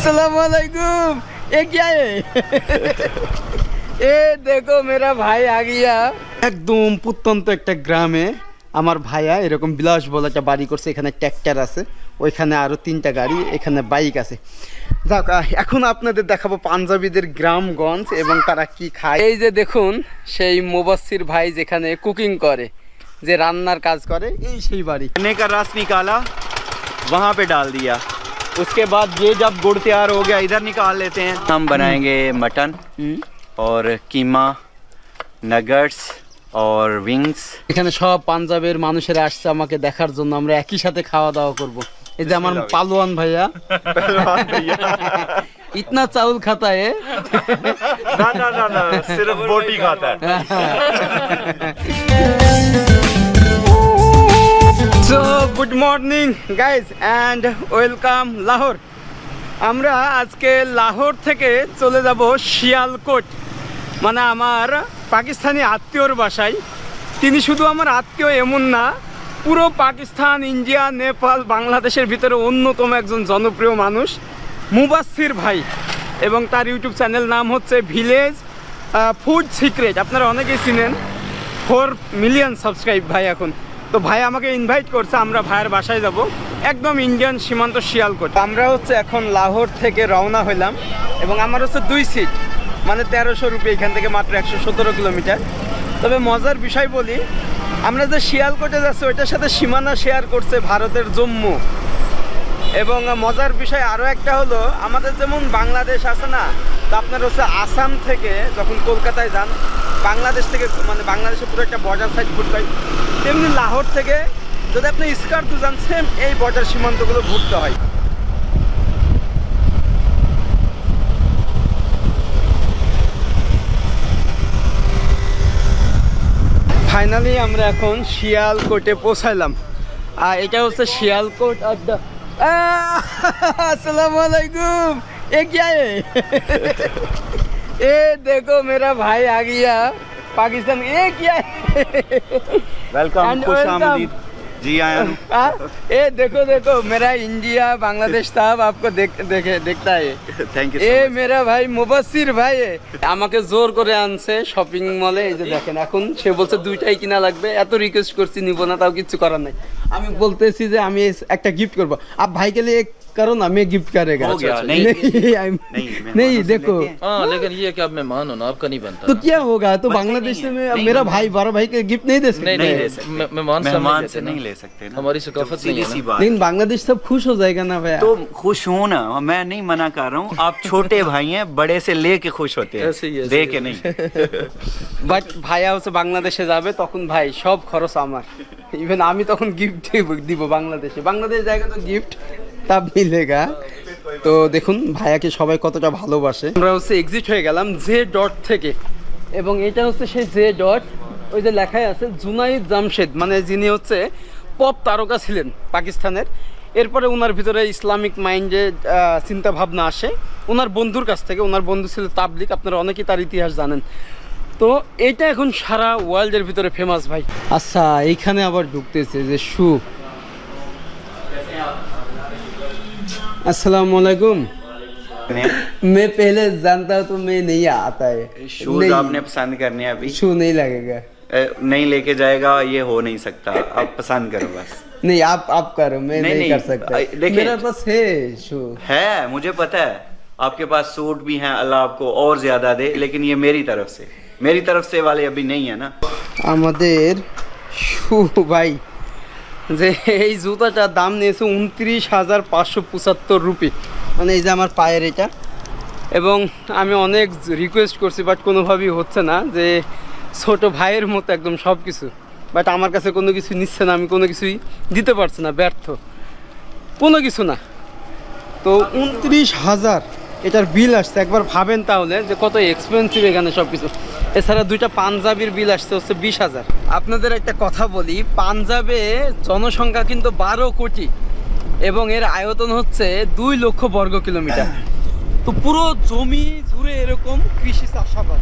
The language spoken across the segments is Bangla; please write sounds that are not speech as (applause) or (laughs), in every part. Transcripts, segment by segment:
अस्सलाम वालेकुम ये क्या है এ দেখো মেরা ভাই আ গিয়া একদম প্রত্যন্ত একটা গ্রামে আমার ভাইয়া এরকম বিলাস বলে একটা বাড়ি করছে এখানে ট্র্যাক্টর আছে ওইখানে আরো তিনটা গাড়ি এখানে বাইক আছে যাক আহ, এখন আপনাদের দেখাবো পাঞ্জাবিদের গ্রামগঞ্জ এবং তারা কি খায় এই যে দেখুন সেই মোবাসির ভাই যেখানে কুকিং করে যে রান্নার কাজ করে এই সেই বাড়ি गन्ने का रस निकाला वहाँ पे डाल दिया उसके बाद ये जब गुड़ तैयार हो गया इधर निकाल लेते हैं हम बनाएंगे मटन হুম और कीमा नगट्स और विंग्स এখানে সব পাঞ্জাবের মানুষেরা আসছে আমাকে দেখার জন্য আমরা একই সাথে খাওয়া দাওয়া করব এই যে আমার পালোয়ান ভাইয়া ইতনা চাউল খাতা है ना ना ना ना सिर्फ बोटी खाता है so good morning guys and welcome Lahore আমরা আজকে লাহোর থেকে চলে যাব শিয়ালকোট। মানে আমার পাকিস্তানি আত্মীয়র বাসায়। তিনি শুধু আমার আত্মীয় এমন না, পুরো পাকিস্তান, ইন্ডিয়া, নেপাল, বাংলাদেশের ভিতরে অন্যতম একজন জনপ্রিয় মানুষ মুবাসির ভাই। এবং তার ইউটিউব চ্যানেল নাম হচ্ছে ভিলেজ ফুড সিক্রেট। আপনারা অনেকেই চিনেন। ফোর মিলিয়ন সাবস্ক্রাইব ভাই এখন। তো ভাই আমাকে ইনভাইট করছে, আমরা ভাইয়ের বাসায় যাব। একদম ইন্ডিয়ান সীমান্ত শিয়ালকোট। আমরা হচ্ছে এখন লাহোর থেকে রওনা হইলাম এবং আমার হচ্ছে দুই সিট মানে তেরোশো রুপি, এখান থেকে মাত্র একশো সতেরো কিলোমিটার। তবে মজার বিষয় বলি, আমরা যে শিয়ালকোটে যাচ্ছি, ওইটার সাথে সীমানা শেয়ার করছে ভারতের জম্মু। এবং মজার বিষয় আরও একটা হলো, আমাদের যেমন বাংলাদেশ আছে না, তো আপনার হচ্ছে আসাম থেকে যখন কলকাতায় যান, বাংলাদেশ থেকে মানে বাংলাদেশে পুরো একটা বর্ডার সাইড হয়। তেমনি লাহোর থেকে যদি আপনি স্কার্ট যান সেম এই বর্ডার সীমান্তগুলো ঘুরতে হয়। ফাইনালি আমরা এখন শিয়ালকোটে পৌঁছাইলাম। আর এটা হচ্ছে শিয়ালকোট আড্ডা আসসালামু আলাইকুম। এ কি এ দেখো মেরা ভাই भाई पाकिस्तान ये क्या है वेलकम And खुश welcome. आमदीद जी आया हूँ हाँ? ये (laughs) देखो देखो मेरा इंडिया बांग्लादेश साहब आपको देख देखे देखता है थैंक यू এ মেরা ভাই মুবাসির ভাই এ। আমাকে জোর করে আনছে শপিং মলে এই যে দেখেন এখন সে বলছে দুইটাই কিনা লাগবে এত রিকোয়েস্ট করছি নিব না তাও কিছু করার নাই আমি বলতেছি যে আমি এই একটা গিফট করব আপ ভাই के लिए करो ना मैं गिफ्ट करेगा हो गया, नहीं, नहीं I'm- (laughs) नहीं, मेहमानों नहीं से देखो लेके- हाँ लेकिन ये कि आप मेहमान हो ना आपका नहीं बनता तो ना। क्या होगा तो बनता ही बांग्लादेश नहीं में है। नहीं, मेरा नहीं, भाई बड़ा भाई के गिफ्ट नहीं दे सकते नहीं नहीं नहीं ले सकते मे- मेहमान से हम मेहमान नहीं से लेते नहीं ना। ले सकते ना हमारी सकाफत तो नहीं है सीधी सी ना। बात लेकिन बांग्लादेश सब खुश हो जाएगा ना भैया तो खुश हो ना मैं नहीं मना कर रहा हूँ आप छोटे भाई (laughs) हैं बड़े से लेके खुश होते हैं ऐसे ही, ऐसे दे ही। के नहीं (laughs) বাট ভাইয়া হচ্ছে বাংলাদেশে যাবে তখন ভাই সব খরচ আমার ইভেন আমি তখন গিফট দিব বাংলাদেশে বাংলাদেশ জায়গা তো গিফট তা মিলেগা তো দেখুন, ভাইয়াকে সবাই কতটা ভালোবাসে। আমরা হচ্ছে এক্সিট হয়ে গেলাম জে ডট থেকে। এবং এটা হচ্ছে সেই জে ডট ওই যে লেখাই আছে, জুনাইদ জামশেদ মানে যিনি হচ্ছে পপ তারকা ছিলেন পাকিস্তানের। এরপরে ওনার ভিতরে ইসলামিক মাইন্ডে চিন্তা ভাবনা আসে। ওনার বন্ধুর কাছ থেকে ওনার বন্ধু ছিল তাবলিক, আপনারা অনেকেই তার ইতিহাস জানেন। তো এটা এখন সারা ওয়ার্ল্ডের ভিতরে ফেমাস ভাই। আচ্ছা এইখানে আবার ঢুকতেছে যে শু আসসালামু আলাইকুম मैं पहले जानता हूँ तो मैं नहीं आता है शूज नहीं, आपने पसंद करने हैं अभी शू नहीं लगेगा ए, नहीं लेके जाएगा ये हो नहीं सकता आप पसंद करो बस नहीं आप आप करो मैं नहीं, नहीं, नहीं, कर सकता अ, देखिए- मेरे पास है शू है मुझे पता है आपके पास सूट भी हैं अल्लाह आपको और ज्यादा दे लेकिन ये मेरी तरफ से मेरी तरफ से वाले अभी नहीं है ना আমাদের শু ভাই যে এই জুতাটার দাম নিয়েছে উনত্রিশ হাজার পাঁচশো পঁচাত্তর রুপি। মানে এই যে আমার পায়ের এটা। এবং আমি অনেক রিকোয়েস্ট করছি বাট কোনোভাবেই হচ্ছে না যে ছোট ভাইয়ের মতো একদম সব কিছু বাট আমার কাছে কোনো কিছু নিচ্ছে না, আমি কোনো কিছুই দিতে পারছি না, ব্যর্থ। কোনো কিছু না। তো উনত্রিশ হাজার এটার বিল আসছে, একবার ভাবেন তাহলে যে কত এক্সপেন্সিভ এখানে সব কিছু এছাড়া দুইটা পাঞ্জাবির বিল আসছে, হচ্ছে বিশ হাজার। আপনাদের একটা কথা বলি, পাঞ্জাবে জনসংখ্যা কিন্তু বারো কোটি এবং এর আয়তন হচ্ছে দুই লক্ষ বর্গ কিলোমিটার। তো পুরো জমি জুড়ে এরকম কৃষি চাষাবাদ।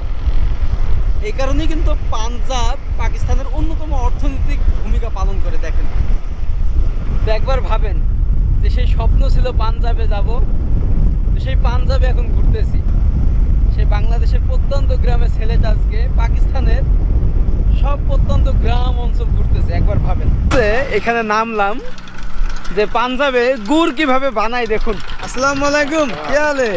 এই কারণেই কিন্তু পাঞ্জাব পাকিস্তানের অন্যতম অর্থনৈতিক ভূমিকা পালন করে, দেখেন। তো একবার ভাবেন যে সেই স্বপ্ন ছিল পাঞ্জাবে যাব সেই পাঞ্জাবে এখন ঘুরতেছি। সেই বাংলাদেশের প্রত্যন্ত গ্রামের ছেলেটা আজকে পাকিস্তানের সব প্রত্যন্ত গ্রাম অঞ্চল ঘুরতেছে একবার ভাবেন। এখানে নামলাম যে পাঞ্জাবে গুড় কীভাবে বানাই দেখুন। আসসালামু আলাইকুম কি হালে?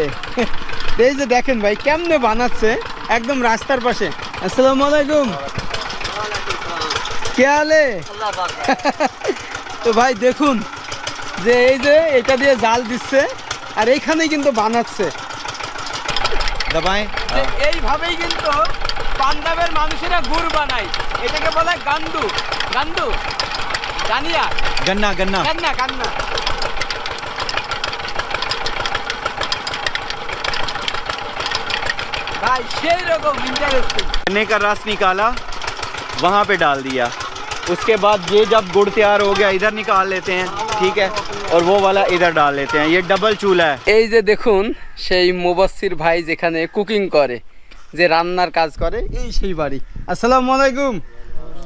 এই যে দেখেন ভাই কেমনে বানাচ্ছে? একদম রাস্তার পাশে। আসসালামু আলাইকুম। কে হালে? তো ভাই দেখুন যে এই যে এটা দিয়ে জাল দিচ্ছে। আর এইখানেই কিন্তু বানাচ্ছে दबाएं যে এইভাবেই কিন্তু পাঞ্জাবের মানুষেরা গুড় বানায় এটাকে বলে গান্ডু গান্ডু গানিয়া गन्ना गन्ना কান্না কান্না ভাই সেই রকম ইন্টারেস্টিং गन्ने का रस निकाला वहाँ पे डाल दिया उसके बाद ये जब गुड़ तैयार हो गया इधर निकाल लेते हैं ठीक है और वो वाला इधर डाल लेते हैं ये डबल चूल्हा है এই যে দেখুন সেই মুবাসির ভাই যেখানে কুকিং করে যে রান্নার কাজ করে এই সেই বাড়ি আসসালামু আলাইকুম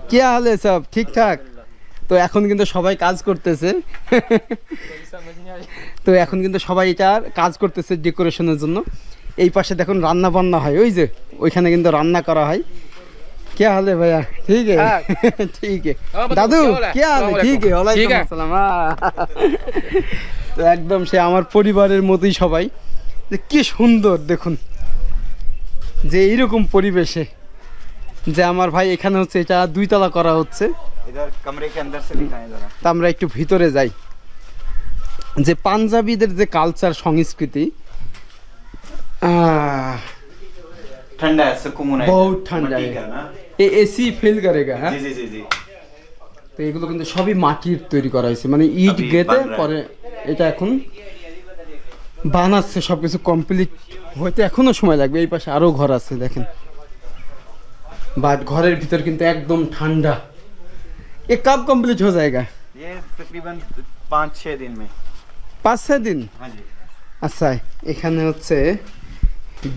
কি হালে সব ঠিকঠাক তো এখন কিন্তু সবাই কাজ করতেছে তো এখন কিন্তু সবাই এটার কাজ করতেছে ডেকোরেশনের জন্য এই পাশে দেখুন রান্না বান্না হয় ওই যে ওইখানে কিন্তু রান্না করা হয় क्या हाल है भैया ठीक है ठीक है हाँ, बताओ, दादू क्या हाल है? क्या हाल है ठीक है ठीक ওয়ালাইকুম है। আসসালাম আহ। তো একদম সে আমার পরিবারের মতোই সবাই যে কি সুন্দর দেখুন যে এইরকম পরিবেশে যে আমার ভাই এখানে হচ্ছে এটা দুইতলা করা হচ্ছে इधर कमरे के अंदर से दिखाएं जरा তা আমরা একটু ভিতরে যাই যে পাঞ্জাবিদের যে কালচার সংস্কৃতি আহ, ठंडा है सुकून है बहुत ठंडा मट्टी है। का ना এ এসি ফিল করেগা হ্যাঁ जी जी जी जी তো এগুলো কিন্তু সবই মাটির তৈরি করা হয়েছে মানে ইট अभी গেতে बन रहा है। পরে এটা এখন বানাচ্ছে সবকিছু কমপ্লিট হইতে এখনো সময় লাগবে এই পাশে আরো ঘর আছে দেখেন বাট ঘরের ভিতর কিন্তু একদম ঠান্ডা এ কাব কমপ্লিট হয়ে যায়গা ये तकरीबन पाँच छः दिन में পাঁচ ছয় দিন हाँ जी আচ্ছা এখানে হচ্ছে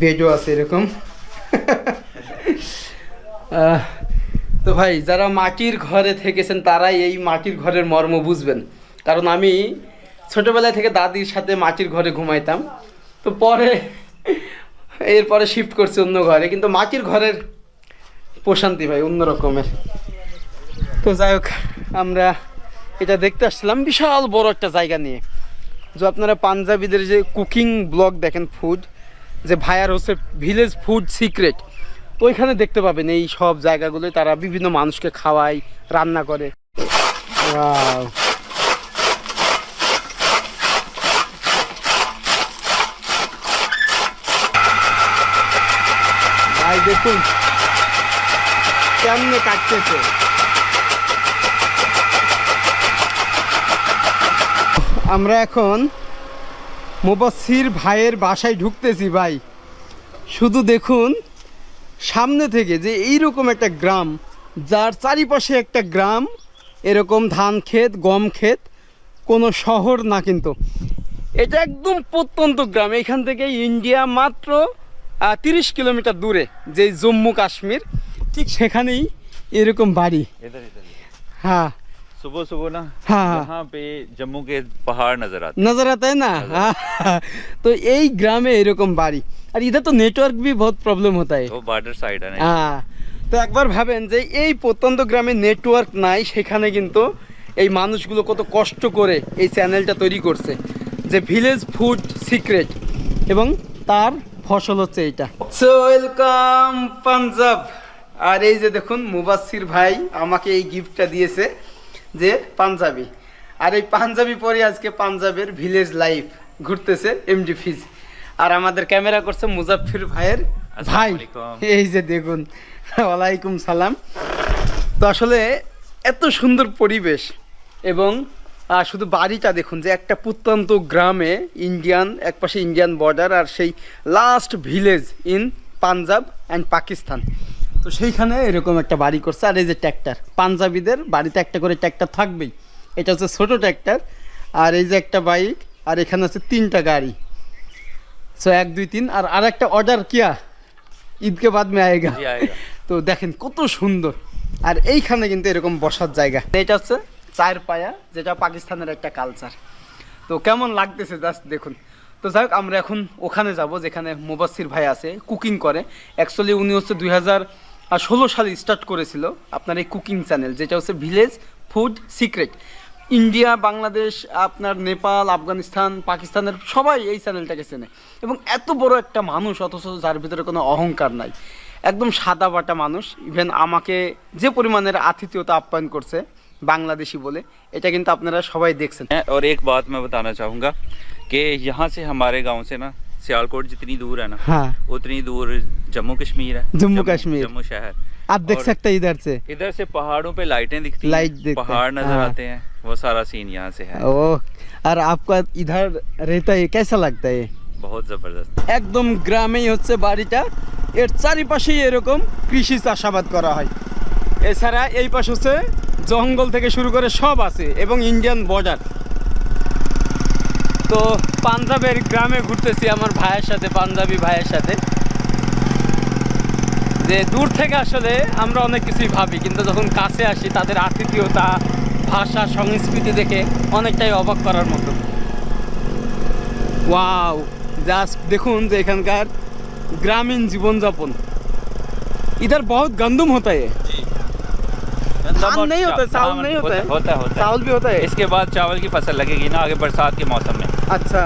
বেডও আছে এরকম আহ, (laughs) তো ভাই, যারা মাটির ঘরে থেকেছেন, তারাই এই মাটির ঘরের মর্ম বুঝবেন। কারণ আমি ছোটবেলা থেকে দাদির সাথে মাটির ঘরে ঘুমাইতাম। তো পরে, এরপরে শিফট করছি অন্য ঘরে। কিন্তু মাটির ঘরের প্রশান্তি ভাই অন্য রকমের তো যাই হোক, আমরা এটা দেখতে আসছিলাম। বিশাল বড় একটা জায়গা নিয়ে। যে আপনারা পাঞ্জাবিদের যে কুকিং ব্লগ দেখেন ফুড যে ভাইয়ার হচ্ছে ভিলেজ ফুড সিক্রেট তো ওইখানে দেখতে পাবেন এই সব জায়গাগুলোয় তারা বিভিন্ন মানুষকে খাওয়ায়, রান্না করে। ভাই, দেখুন কেমনে কাটতেছে। আমরা এখন মুবাসির ভাইয়ের বাসায় ঢুকতেছি, ভাই। শুধু দেখুন সামনে থেকে যে এইরকম একটা গ্রাম যার চারিপাশে একটা গ্রাম এরকম ধান ক্ষেত গম ক্ষেত কোনো শহর না কিন্তু এটা একদম প্রত্যন্ত গ্রাম এখান থেকে ইন্ডিয়া মাত্র তিরিশ কিলোমিটার দূরে যে জম্মু কাশ্মীর ঠিক সেখানেই এরকম বাড়ি इधर इधर হ্যাঁ सुबह सुबह ना हाँ। यहाँ पे जम्मू के पहाड़ नजर आते नजर आता है ना तो (laughs) এই গ্রামে এরকম বাড়ি আর ইধর তো নেটওয়ার্ক भी बहुत प्रॉब्लम होता है हैं। वो बॉर्डर साइड है ना হ্যাঁ তো একবার ভাবেন যে এই প্রত্যন্ত গ্রামে নেটওয়ার্ক নাই সেখানে কিন্তু এই মানুষগুলো কত কষ্ট করে এই চ্যানেলটা তৈরি করছে যে ভিলেজ ফুড সিক্রেট এবং তার ফসল হচ্ছে এইটা সো ওয়েলকাম পাঞ্জাব আর এই যে দেখুন মুবাসির ভাই আমাকে এই গিফটটা দিয়েছে যে পাঞ্জাবি আর এই পাঞ্জাবি পরে আজকে পাঞ্জাবের ভিলেজ লাইফ ঘুরতেছে এমডি ফিজ আর আমাদের ক্যামেরা করছে মুজাফির ভাইয়ের ভাই এই যে দেখুন ওয়ালাইকুম সালাম। তো আসলে এত সুন্দর পরিবেশ এবং শুধু বাড়িটা দেখুন যে একটা প্রত্যন্ত গ্রামে ইন্ডিয়ান একপাশে ইন্ডিয়ান বর্ডার আর সেই last village in Punjab and Pakistan তো সেইখানে এরকম একটা বাড়ি করছে আর এই যে ট্র্যাক্টর পাঞ্জাবিদের বাড়িতে একটা করে ট্র্যাক্টর থাকবেই। এটা হচ্ছে ছোট ট্র্যাক্টর আর এই যে একটা বাইক আর এখানে আছে তিনটা গাড়ি। সো এক দুই তিন আর আর একটা অর্ডার কিয়া? ঈদকে বাদ মে আয়েগা। তো দেখেন কত সুন্দর। আর এইখানে কিন্তু এরকম বসার জায়গা। এটা হচ্ছে চায়ের পায়া যেটা পাকিস্তানের একটা কালচার তো কেমন লাগতেছে জাস্ট দেখুন। তো যাই হোক আমরা এখন ওখানে যাব যেখানে মুবাসির ভাই আছে কুকিং করে। অ্যাকচুয়ালি উনি হচ্ছে দুই হাজার ষোলো সালে স্টার্ট করেছিল আপনার এই কুকিং চ্যানেল যেটা হচ্ছে village food secret India Bangladesh আপনার নেপাল আফগানিস্তান পাকিস্তানের সবাই এই চ্যানেলটাকে চেনে এবং এত বড় একটা মানুষ অথচ যার ভিতরে কোনো অহংকার নাই একদম সাদা বাটা মানুষ ইভেন আমাকে যে পরিমাণের আতিথ্যতা আপ্যায়ন করছে বাংলাদেশি বলে এটা কিন্তু আপনারা সবাই দেখছেন हैं और एक बात मैं बताना चाहूँगा कि यहाँ से हमारे गांव से ना सियालकोट जितनी दूर है ना हाँ उतनी दूर जम्मू कश्मीर है जम्मू कश्मीर। जम्मू शहर आप देख और सकते हैं इधर से इधर से पहाड़ों पे लाइटें दिखती लाइट हैं दिखते हैं, पहाड़ नजर हाँ। आते हैं वो सारा सीन यहाँ से है ओ और आपका इधर रहता है कैसा लगता है बहुत जबरदस्त একদম গ্রামেই হচ্ছে বাড়িটা এর চারিপাশেই এরকম কৃষি চাষাবাদ করা হয় এছাড়া এই পাশে হচ্ছে জঙ্গল থেকে শুরু করে সব আছে এবং ইন্ডিয়ান বর্ডার তো পাঞ্জাবের গ্রামে ঘুরতেছি আমার ভাইয়ের সাথে পাঞ্জাবি ভাইয়ের সাথে যে দূর থেকে আসলে আমরা অনেক কিছুই ভাবি কিন্তু যখন কাছে আসি তাদের আতিথেয়তা ভাষা সংস্কৃতি দেখে অনেকটাই অবাক করার মতো ওয়াও জাস্ট দেখুন যে এখানকার গ্রামীণ জীবনযাপন इधर बहुत गंदम होता है धान नहीं होता है, चावल नहीं होता है? होता है होता है चावल भी होता है इसके बाद चावल की फसल लगेगी ना आगे बरसात के मौसम में अच्छा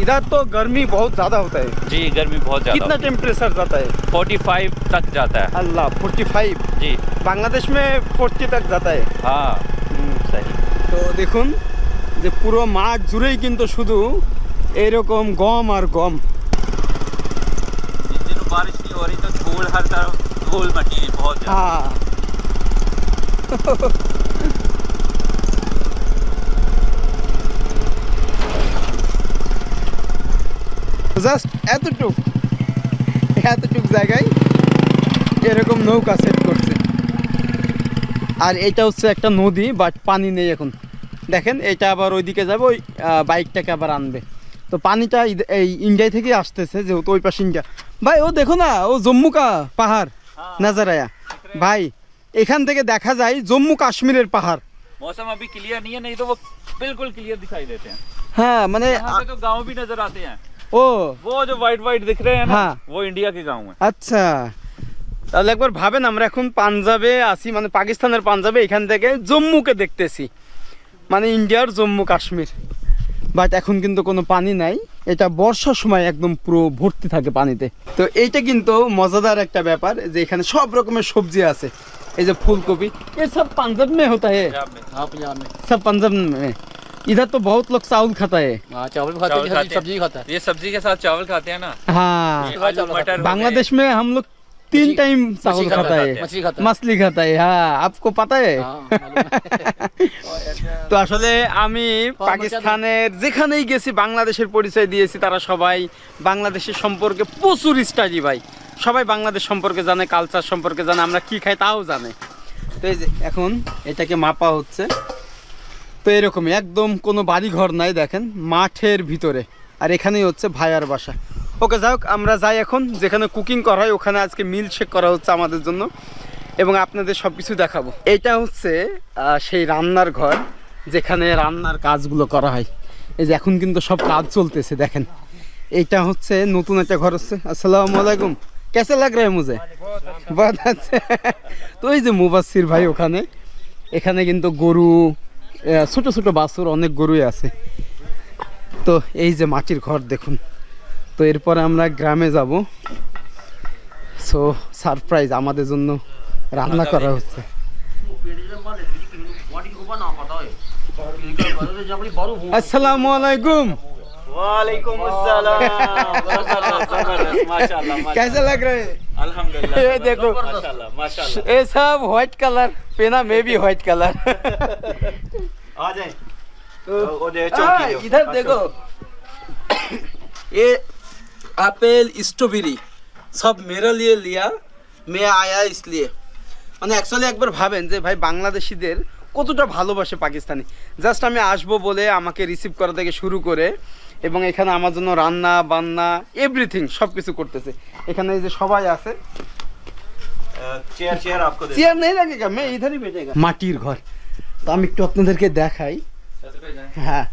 इधर तो गर्मी बहुत ज़्यादा होता है जी गर्मी बहुत कितना ज्यादा टेम्परेचर जाता है फोर्टी फाइव तक जाता है अल्लाह फोर्टी फाइव जी বাংলাদেশ में फोर्टी तक जाता है हाँ सही তো দেখুন যে পুরো মাঠ জুড়েই কিন্তু শুধু এরকম গম আর গম जिस दिन बारिश नहीं हो रही तो धूल हर तरफ धूल मटी है बहुत ज्यादा জাস্ট এতটুক এতটুক জায়গায় এরকম নৌকা সেট করছে আর এটা হচ্ছে একটা নদী বাট পানি নেই এখন দেখেন এটা আবার ওইদিকে যাবে ওই আহ, বাইকটাকে আবার আনবে তো পানিটা ইদ- এই ইন্ডিয়া থেকে আসতেছে যেহেতু ওই পাশে ইন্ডিয়া ভাই ও দেখো না ও জম্মু কা পাহাড় নজর আয়া ভাই এখান থেকে দেখা যায় জম্মু কাশ্মীরের পাহাড় मौसम अभी क्लियर नहीं है नहीं तो वो बिल्कुल क्लियर दिखाई देते हैं হ্যাঁ মানে यहाँ पे तो गांव भी नजर आते हैं ও वो जो व्हाइट व्हाइट दिख रहे हैं ना हाँ। वो इंडिया के गांव हैं আচ্ছা তাহলে একবার ভাবেন আমরা এখন পাঞ্জাবে আছি মানে পাকিস্তানের পাঞ্জাবে এখান থেকে জম্মুকে দেখতেছি মানে ইন্ডিয়ার জম্মু কাশ্মীর বাট এখন কিন্তু কোনো পানি নাই এটা বর্ষার সময় একদম পুরো ভর্তি থাকে পানিতে তো এইটা কিন্তু মজাদার একটা ব্যাপার যে এখানে সব রকমের সবজি আছে এই যে ফুলকপি ये सब पंजाब में होता है पंजाब में हाँ पंजाब में सब पंजाब में इधर तो बहुत लोग चावल खाता है हाँ चावल भी खाते चावल हैं खाते सब्जी हैं। सब्जी भी खाता है ये सब्जी के साथ चावल खाते हैं ना हाँ ये आलू मटर हो गए। बांग्लादेश में हम लोग तीन मछली- टाइम चावल मछली खाता है मछली खाता है मछली खाता है हाँ आपको पता है हाँ, मालूम है। তো আসলে (laughs) আমি পাকিস্তানের যেখানেই গেছি বাংলাদেশের পরিচয় দিয়েছি তারা সবাই বাংলাদেশের সম্পর্কে প্রচুর স্টাডি ভাই সবাই বাংলাদেশ সম্পর্কে জানে কালচার সম্পর্কে জানে আমরা কি খাই তাও জানে তো এই যে এখন এটাকে মাপা হচ্ছে তো এরকমই, একদম কোনো বাড়ি ঘর নাই দেখেন, মাঠের ভিতরে। আর এখানেই হচ্ছে ভাইয়ার বাসা। ওকে, যাই আমরা যাই এখন, যেখানে কুকিং করা হয়, ওখানে আজকে মিল শেক করা হচ্ছে আমাদের জন্য। এবং আপনাদের সব কিছু দেখাবো। এটা হচ্ছে সেই রান্নার ঘর, যেখানে রান্নার কাজগুলো করা হয়। এই যে এখন কিন্তু সব কাজ চলতেছে, দেখেন। এইটা হচ্ছে নতুন একটা ঘর হচ্ছে। আসসালামু আলাইকুম। কেসে লাগ রে মুঝে তো এই যে মুবাসির ভাই ওখানে, এখানে কিন্তু গরু ছোট ছোট বাছুর অনেক গরুই আছে। তো এই যে মাটির ঘর দেখুন। তো এরপরে আমরা গ্রামে যাব। সো সারপ্রাইজ আমাদের জন্য রান্না করা হচ্ছে। আসসালামু আলাইকুম। वालेकुम अस्सलाम जबरदस्त माशाल्लाह कैसा लग रहा है अल्हम्दुलिल्लाह ये देखो माशाल्लाह माशाल्लाह ये सब व्हाइट कलर पेना में भी व्हाइट कलर आ जाए ओ दे हाँ, चौकी दो। इधर देखो ये আপেল স্ট্রবেরি সব মেরে लिए लिया मैं आया इसलिए মানে অ্যাকচুয়ালি একবার ভাবেন যে ভাই বাংলাদেশিদের কতটা ভালোবাসে পাকিস্তানি জাস্ট আমি আসবো বলে আমাকে রিসিভ করা থেকে শুরু করে এবং এখানে আমার জন্য রান্না বান্না এভরিথিং সব কিছু করতেছে। এখানে এই যে সবাই আছে। চেয়ার নেই লাগেগা মে ইধারই মাটির ঘর। তো আমি একটু আপনাদেরকে দেখাই। হ্যাঁ।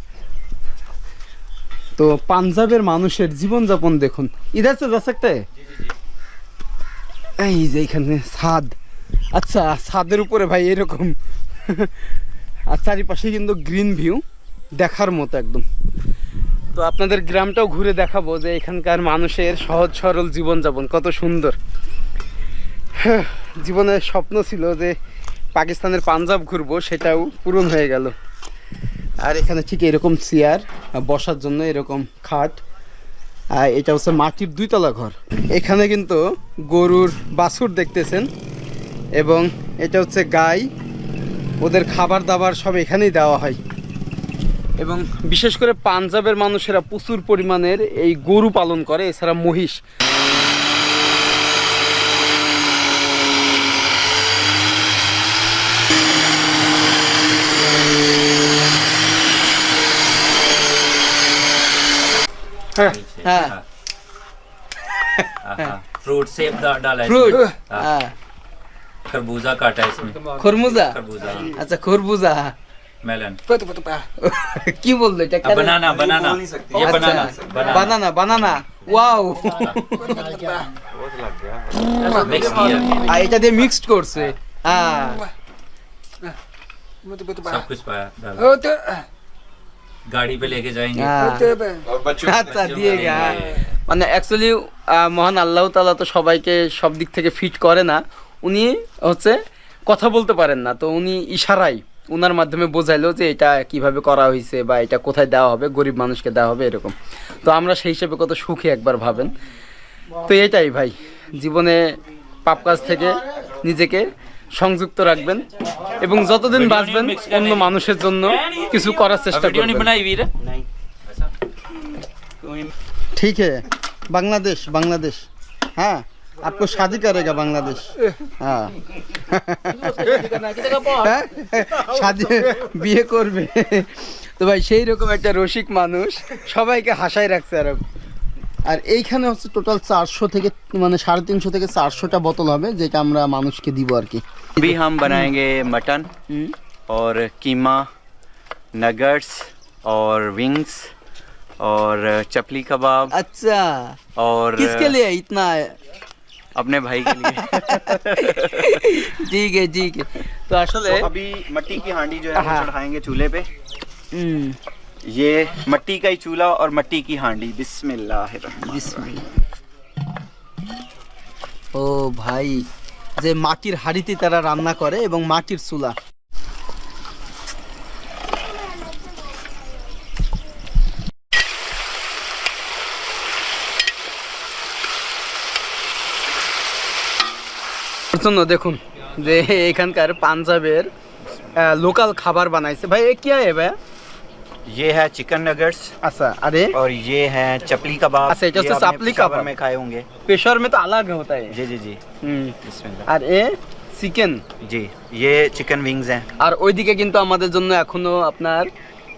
তো পাঞ্জাবের মানুষের জীবনযাপন দেখুন। ইধার তো যাচ্ছে এই যে এখানে ছাদ আচ্ছা ছাদের উপরে ভাই এরকম। আর চারিপাশে কিন্তু গ্রিন ভিউ দেখার মতো একদম। তো আপনাদের গ্রামটাও ঘুরে দেখাবো যে এখানকার মানুষের সহজ সরল জীবনযাপন, কত সুন্দর। জীবনের স্বপ্ন ছিল যে পাকিস্তানের পাঞ্জাব ঘুরবো, সেটাও পূরণ হয়ে গেল। আর এখানে ঠিক এরকম চেয়ার বসার জন্য এরকম খাট, আর এটা হচ্ছে মাটির দুইতলা ঘর। এখানে কিন্তু গরুর বাছুর দেখতেছেন, এবং এটা হচ্ছে গাই, ওদের খাবার দাবার সব এখানেই দেওয়া হয়। এবং বিশেষ করে পাঞ্জাবের মানুষেরা প্রচুর পরিমাণের এই গরু পালন করে এছাড়া মহিষ হ্যাঁ হ্যাঁ फ्रूट सेब डा- डाला है ফ্রুট इसमें। हाँ, হ্যাঁ खरबूजा काटा है इसमें খরমুজা खरबूजा আচ্ছা খরবুজা मेलन কি বললো এটা কেন? बनाना बनाना ये আচ্ছা, बनाना बनाना বানানা বানানা ওয়াও मिक्स किया আর এটা দিয়ে মিক্সড করছে হ্যাঁ सब कुछ पाया डाला गाड़ी पे लेके जाएंगे হ্যাঁ। और बच्चों আচ্ছা দিয়ে গা মানে অ্যাকচুয়ালি মহান আল্লাহ তালা তো সবাইকে সব দিক থেকে ফিট করে না উনি হচ্ছে কথা বলতে পারেন না তো উনি ইশারাই ওনার মাধ্যমে বোঝাইলো যে এটা কীভাবে করা হয়েছে বা এটা কোথায় দেওয়া হবে গরিব মানুষকে দেওয়া হবে এরকম। তো আমরা সেই হিসেবে কত সুখী একবার ভাবেন। তো এটাই ভাই জীবনে পাপ কাজ থেকে নিজেকে সংযুক্ত রাখবেন এবং যতদিন বাঁচবেন অন্য মানুষের জন্য কিছু করার চেষ্টা করবেন। ঠিক বাংলাদেশ বাংলাদেশ। হ্যাঁ? आपको शादी करेगा बांग्लादेश हाँ হ্যাঁ? শাদি বিয়ে করবে তো ভাই সেই রকম একটা রসিক মানুষ সবাইকে হাসায় রাখছে আর আর এইখানে হচ্ছে টোটাল চারশো থেকে মানে সাড়ে তিনশো থেকে চারশোটা বোতল হবে যেটা আমরা মানুষকে দিব আর কি अभी हम बनाएंगे मटन হুম। और कीमा नगट्स और विंग्स और चपली कबाब আচ্ছা और किसके लिए इतना अपने भाई के लिए (laughs) ठीक है ठीक है तो আসলে तो अभी मट्टी की हांडी जो है वो हाँ। चढ़ाएंगे चूल्हे पे হুম ये मट्टी का ही चूल्हा और मट्टी की हांडी बिस्मिल्लाह বিসমিল্লাহ। ও ভাই যে মাটির হাঁড়িতে তারা রান্না করে এবং মাটির চুলা জন্য দেখুন যে এখানকার পাঞ্জাবের লোকাল খাবার বানাইছে ভাই এ কি হয় ভাই ये है चिकन नगट्स আচ্ছা আরে और ये है चपली कबाब अच्छा, ये तो आपने चपली पेशावर कबाब। में खाए होंगे पेशर में तो अलग होता है जी जी जी হুম बिस्मिल्लाह আর এ চিকেন जी ये चिकन विंग्स हैं আর ওইদিকে কিন্তু আমাদের জন্য এখনো আপনার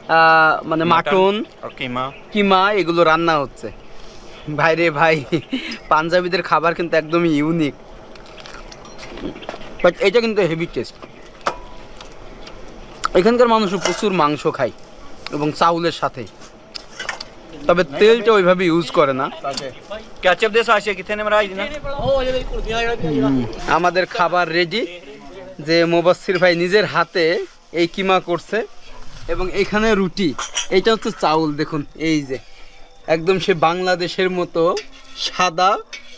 আহ, মানে মাটন और कीमा কিমা এগুলো রান্না হচ্ছে ভাই রে ভাই পাঞ্জাবিদের খাবার কিন্তু একদমই ইউনিক বাট এটা কিন্তু হেভি টেস্ট এখানকার মানুষ প্রচুর মাংস খায় এবং চাউলের সাথে। তবে তেলটা ওইভাবে ইউজ করে না। আমাদের খাবার রেডি যে মোবাসির ভাই নিজের হাতে এই কিমা করছে এবং এখানে রুটি। এটা হচ্ছে চাউল দেখুন এই যে। একদম সে বাংলাদেশের মতো সাদা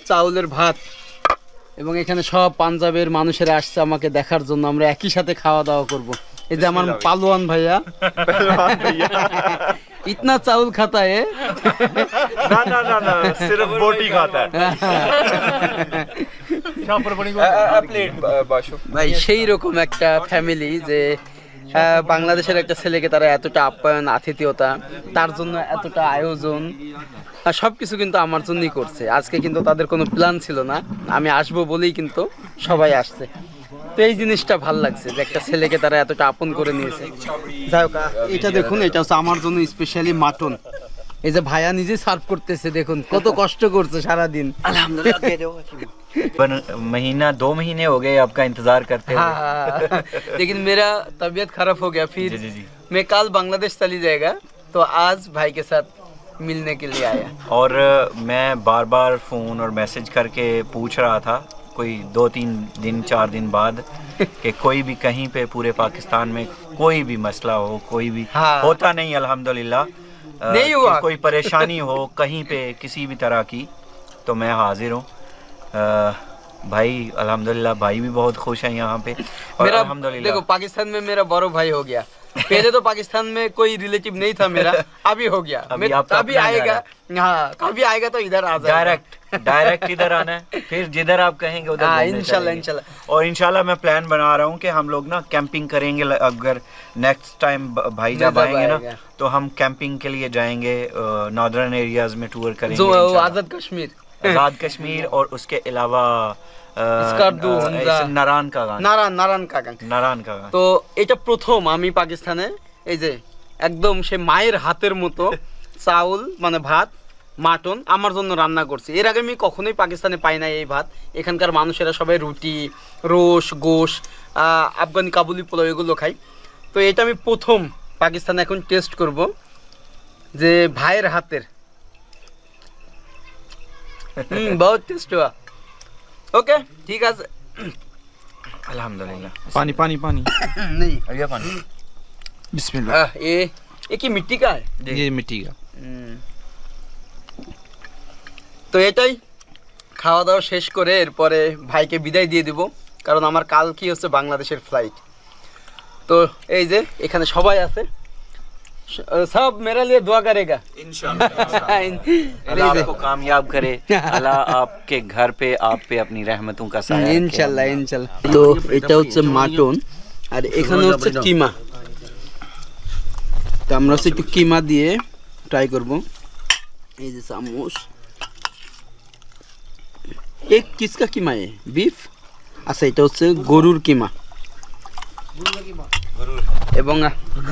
চাউলের ভাত। এবং এখানে সব পাঞ্জাবের মানুষেরা আসছে আমাকে দেখার জন্য আমরা একই সাথে খাওয়া দাওয়া করব এই যে আমার পালোয়ান ভাইয়া ইতনা চাউল খাতা है ना ना ना ना सिर्फ बोटी खाता है प्लेट बाशो ভাই সেই রকম একটা ফ্যামিলি যে আহ, বাংলাদেশের একটা ছেলেকে তারা এতটা আপ্যায়ন আতিথেয়তা তার জন্য এতটা আয়োজন সব কিছু কিন্তু আমার জন্যই করছে আজকে কিন্তু তাদের কোনো প্ল্যান ছিল না আমি আসবো বলেই কিন্তু সবাই আসছে তো এই জিনিসটা ভাল লাগছে যে একটা ছেলেকে তারা এতটা আপন করে নিয়েছে যাই হোক আহ, এটা দেখুন এটা হচ্ছে আমার জন্য স্পেশালি মাটন এই যে ভাইয়া নিজে সার্ভ করতেছে দেখুন কত কষ্ট করছে সারাদিন वन- महीना दो महीने हो गए आपका इंतजार करते हाँ हुए हाँ लेकिन मेरा तबीयत खराब हो गया फिर जी जी जी मैं कल बांग्लादेश चली जाएगा तो आज भाई के साथ मिलने के लिए आया और मैं बार बार फ़ोन और मैसेज करके पूछ रहा था कोई दो तीन दिन चार दिन बाद (laughs) कि कोई भी कहीं पे पूरे पाकिस्तान में कोई भी मसला हो कोई भी हाँ। होता नहीं अल्हम्दुलिल्लाह नहीं हुआ। कोई परेशानी हो कहीं पे किसी भी तरह की तो मैं हाजिर हूँ भाई अल्हम्दुलिल्लाह भाई भी बहुत खुश है यहाँ पे। और मेरा अल्हम्दुलिल्लाह। देखो पाकिस्तान में मेरा बड़ो भाई हो गया। पहले तो पाकिस्तान में कोई रिलेटिव नहीं था मेरा (laughs) अभी हो गया। अभी मैं- आपका अभी आएगा। हाँ। कभी आएगा तो इधर आ जाएगा। डायरेक्ट डायरेक्ट इधर आना है। (laughs) फिर जिधर आप कहेंगे उधर हाँ, घूमने इंशाल्लाह, इंशाल्लाह। और इंशाल्लाह मैं प्लान बना रहा हूँ कि हम लोग ना कैंपिंग करेंगे अगर नेक्स्ट टाइम भाई जब आएँगे ना तो हम कैंपिंग के लिए जाएँगे नॉर्दर्न एरियाज़ में टूर करेंगे। आज़ाद कश्मीर। आजाद कश्मीर और उसके अलावा अ, स्कार्दू, अ, हुंजा। ऐसे नारायण का गान নারায়ণ নারায়ণ কাকাং नारायण का गान তো এটা প্রথম আমি পাকিস্তানে এই যে একদম সে মায়ের হাতের মতো চাউল মানে ভাত মাটন আমার জন্য রান্না করছে এর আগে আমি কখনোই পাকিস্তানে পাই না এই ভাত এখানকার মানুষেরা সবাই রুটি রোস গোশ আহ, আফগানি কাবুলি পোলাও এগুলো খাই তো এটা আমি প্রথম পাকিস্তানে এখন টেস্ট করব যে ভাইয়ের হাতের হুম বহুত টেস্ট हुआ ওকে ঠিক আছে अल्हम्दुलिल्लाह पानी पानी पानी नहीं भैया पानी बिस्मिल्लाह आह, ये ये की मिट्टी का है ये मिट्टी का হুম। তো এটাই খাওয়া দাওয়া শেষ করে এরপরে ভাইকে বিদায় দিয়ে দিব কারণ আমার কাল কি হচ্ছে বাংলাদেশের ফ্লাইট তো এই যে এখানে সবাই আছে স- সব মেরা লিয়ে দোয়া করেগা अल्लाह आपको कामयाब करे अल्लाह आपके घर पे आप पे अपनी रहमतों का साया रखे। ইনশাল্লাহ ইনশাল্লাহ তো এটা হচ্ছে মাটন আর এখানে হচ্ছে কিমা তো আমরা হচ্ছে একটু কিমা দিয়ে ট্রাই করব এই যে চামচ এক কিসকা কিমা এ বিফ আচ্ছা এটা হচ্ছে গরুর কিমা এবং আহ, क्या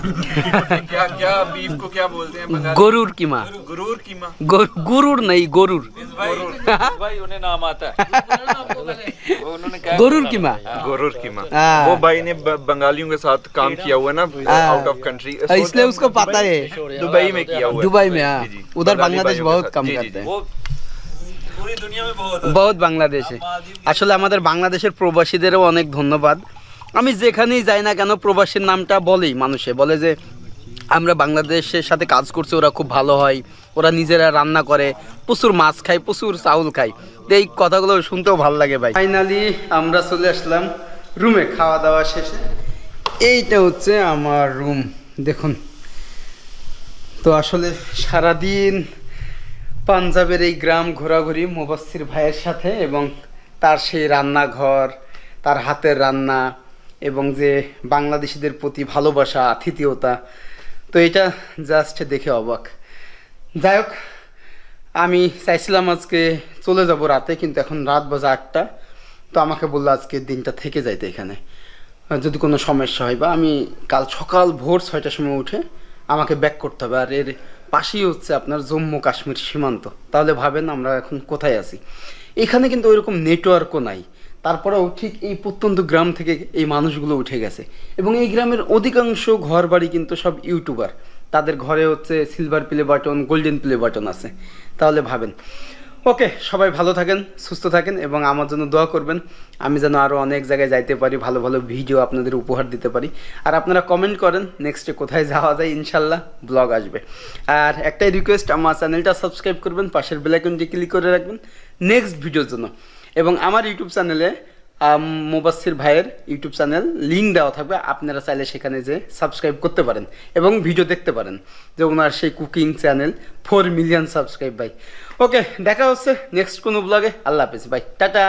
क्या बीफ को क्या बोलते हैं बंगाली গরুর কিমা गुरूर कीमा গরু- গরুর নেই গরুর भाई उन्हें नाम आता है वो उन्होंने क्या গরুর কিমা गुरूर कीमा हाँ। वो भाई ने ब- बंगालियों के साथ काम किया हुआ है ना हाँ। आउट ऑफ कंट्री इसलिए उसको पता है दुबई में किया हुआ है दुबई में हाँ जी, जी। उधर बंगाली बांग्लादेश भाइयों के बहुत साथ। कम जी, जी, करते हैं वो पूरी दुनिया में बहुत বহুত বাংলাদেশে আসলে আমাদের বাংলাদেশের প্রবাসীদেরও অনেক ধন্যবাদ আমি যেখানেই যাই না কেন প্রবাসীর নামটা বলেই মানুষে। বলে যে, আমরা বাংলাদেশের সাথে কাজ করছি, ওরা খুব ভালো হয়, ওরা নিজেরা রান্না করে, প্রচুর মাছ খায়, প্রচুর চাউল খায়। তো এই কথাগুলো শুনতেও ভালো লাগে ভাই। ফাইনালি আমরা চলে আসলাম রুমে খাওয়া দাওয়া শেষে। এইটা হচ্ছে আমার রুম দেখুন। তো আসলে সারাদিন পাঞ্জাবের এই গ্রাম ঘোরাঘুরি মুবাসির ভাইয়ের সাথে এবং তার সেই রান্নাঘর, তার হাতের রান্না এবং যে বাংলাদেশিদের প্রতি ভালোবাসা, আতিথেয়তা, তো এটা জাস্ট দেখে অবাক। যাই হোক, আমি চাইছিলাম আজকে চলে যাব রাতে, কিন্তু এখন রাত বাজে আটটা, তো আমাকে বলল আজকে দিনটা থেকে যাইতে এখানে। যদি কোনো সমস্যা হয় বা আমি কাল সকাল ভোর ছয়টার সময় উঠে আমাকে ব্যাক করতে হবে। আর এর পাশেই হচ্ছে আপনার জম্মু কাশ্মীর সীমান্ত। তাহলে ভাবেন আমরা এখন কোথায় আছি। এখানে কিন্তু ওইরকম নেটওয়ার্কও নাই। তারপরেও ঠিক এই প্রত্যন্ত গ্রাম থেকে এই মানুষগুলো উঠে গেছে। এবং এই গ্রামের অধিকাংশ ঘর বাড়ি কিন্তু সব ইউটিউবার। তাদের ঘরে হচ্ছে silver play button golden play button আছে। তাহলে ভাবেন। ওকে, সবাই ভালো থাকেন, সুস্থ থাকেন এবং আমার জন্য দোয়া করবেন। আমি যেন আরও অনেক জায়গায় যাইতে পারি, ভালো ভালো ভিডিও আপনাদের উপহার দিতে পারি। আর আপনারা কমেন্ট করেন নেক্সটে কোথায় যাওয়া যায়, ইনশাল্লাহ ব্লগ আসবে। আর একটাই রিকোয়েস্ট আমার চ্যানেলটা সাবস্ক্রাইব করবেন, পাশের বেলাইকনটি ক্লিক করে রাখবেন। নেক্সট ভিডিওর জন্য। এবং আমার ইউটিউব চ্যানেলে মুবাসির ভাইয়ের ইউটিউব চ্যানেল লিঙ্ক দেওয়া থাকবে, আপনারা চাইলে সেখানে যে সাবস্ক্রাইব করতে পারেন এবং ভিডিও দেখতে পারেন যে ওনার সেই cooking channel four million subscribe ভাই। ওকে, দেখা হচ্ছে নেক্সট কোনো ব্লগে আল্লাহ হাফেজ ভাই। টাটা।